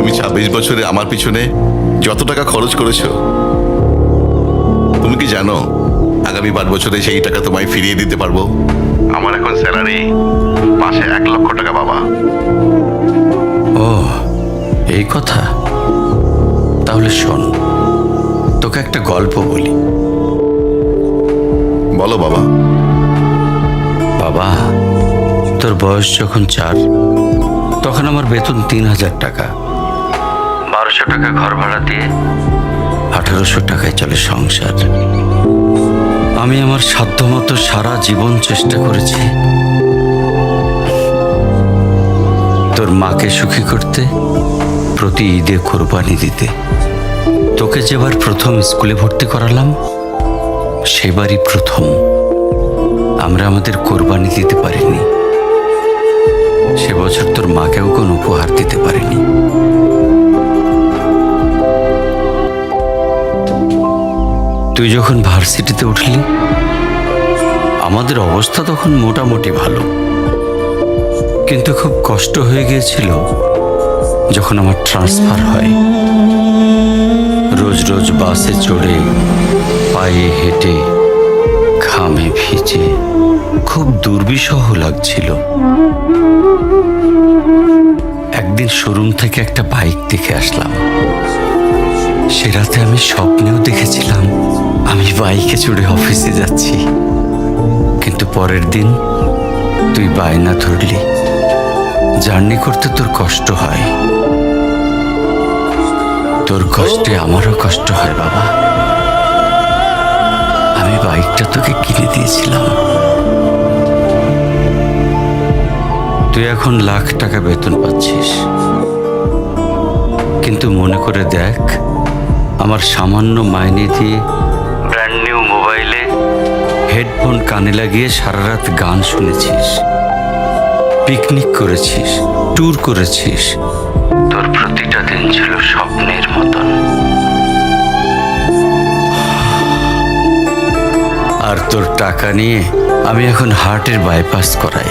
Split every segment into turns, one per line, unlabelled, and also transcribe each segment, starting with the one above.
তুমি ছাব্বিশ বছরে আমার পিছনে যত টাকা খরচ করেছ তুমি কি জানো আগামী পাঁচ বছরে সেই টাকা তোমায় ফিরিয়ে দিতে পারব? আমার এখন স্যালারি মাসে এক লক্ষ টাকা বাবা।
ও এই কথা? তাহলে শোন তোকে একটা গল্প বলি।
বলো বাবা।
বাবা তোর বয়স যখন চার তখন আমার বেতন তিন হাজার টাকা। বারোশো টাকা ঘর ভাড়া দিয়ে? আঠারোশো টাকায় চলে সংসার। আমি আমার সাধ্যমতো সারা জীবন চেষ্টা করেছি। তোর মাকে সুখী করতে, প্রতি ঈদে কোরবানি দিতে। তোকে যেবার প্রথম স্কুলে ভর্তি করালাম, সেবারই প্রথম। আমরা আমাদের কোরবানি দিতে পারিনি। সে বছর তোর মাকেও কোনো উপহার দিতে পারিনি। তুই যখন ভার্সিটিতে উঠলি, আমাদের অবস্থা তখন মোটামুটি ভালো। কিন্তু খুব কষ্ট হয়ে গিয়েছিল যখন আমার ট্রান্সফার হয়। রোজ রোজ বাসে চড়ে, পায়ে হেঁটে, ঘামে ভিজে, খুব দুর্বিষহ লাগছিল। একদিন শোরুম থেকে একটা বাইক দেখে আসলাম। সে রাতে আমি স্বপ্নেও দেখেছিলাম বাইকে চড়ে অফিসে যাচ্ছি। কিন্তু পরের দিন তুই বায়না ধরলি। জার্নি করতে তোর কষ্ট হয়। তোর কষ্টে আমারও কষ্ট হয় বাবা। আমি বাইকটা তোকে কিনে দিয়েছিলাম। তুই এখন লাখ টাকা বেতন পাচ্ছিস। কিন্তু মনে করে দেখ, আমার সামান্য মাইনে দিয়ে মোবাইলে হেডফোন কানে লাগিয়ে সারা রাত গান শুনেছিস, পিকনিক করেছিস, ট্যুর করেছিস। তোর প্রতিটা দিন ছিল স্বপ্নের মতন। আর তোর টাকা নিয়ে আমি এখন হার্টের বাইপাস করাই,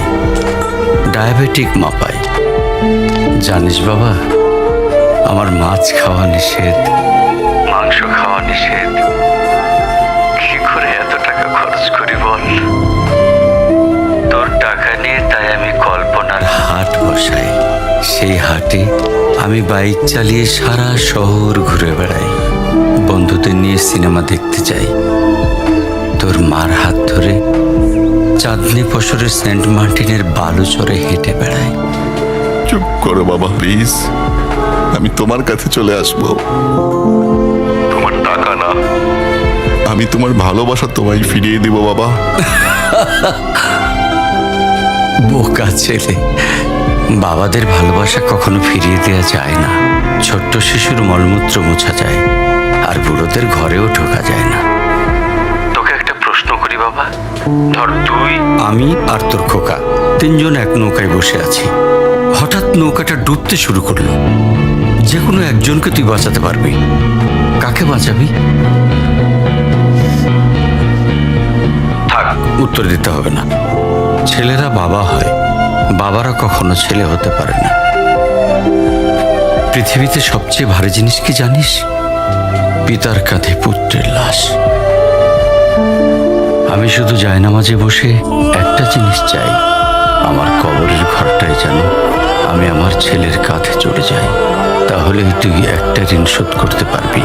ডায়াবেটিক মাপাই। জানিস বাবা, আমার মাছ খাওয়া নিষেধ, মাংস খাওয়া নিষেধ। করে এত টাকা খরচ করি বল। তোর টাকা নিয়ে তাই আমি কল্পনার হাট বসাই। সেই হাটে আমি বাইক চালিয়ে সারা শহর ঘুরে বেড়াই। বন্ধুদের নিয়ে সিনেমা দেখতে যাই। তোর মার হাত ধরে চাঁদনি পশরের সেন্ট মার্টিনের বালু চড়ে হেঁটে বেড়াই।
চুপ করো বাবা প্লিজ। আমি তোমার কাছে চলে আসব। তোমার টাকা না। আমি তোমার ভালোবাসা তোমায় ফিরিয়ে দিব বাবা।
বোকা ছেলে বাবাদের ভালোবাসা কখনো ফিরিয়ে দেওয়া যায় না। ছোট্ট শিশুর মলমূত্র মোছা যায় আর বুড়োদের ঘরেও ঢোকা যায় না। তোকে একটা প্রশ্ন করি বাবা। ধর তুই আমি আর তোর খোকা তিনজন এক নৌকায় বসে আছি। হঠাৎ নৌকাটা ডুবতে শুরু করল। যে কোনো একজনকে তুই বাঁচাতে পারবি। কাকে বাঁচাবি? উত্তর দিতে হবে না। ছেলেরা বাবা হয়, বাবারা কখনো ছেলে হতে পারে না। পৃথিবীতে সবচেয়ে ভারী জিনিস কি জানিস? পিতার কাঁধে পুত্রের লাশ। আমি শুধু জায়নামাজে বসে একটা জিনিস চাই, আমার কবরের ঘরটায় যেন আমি আমার ছেলের কাঁধে চড়ে যাই। তাহলেই তুই একটা ঋণ শোধ করতে পারবি।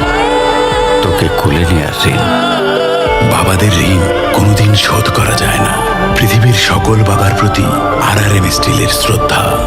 তোকে কোলে নেওয়ার ঋণ।
বাবাদের ঋণ কোনোদিন শোধ করা যায় না। পৃথিবীর সকল বাবার প্রতি আর আর এম স্টিলের শ্রদ্ধা।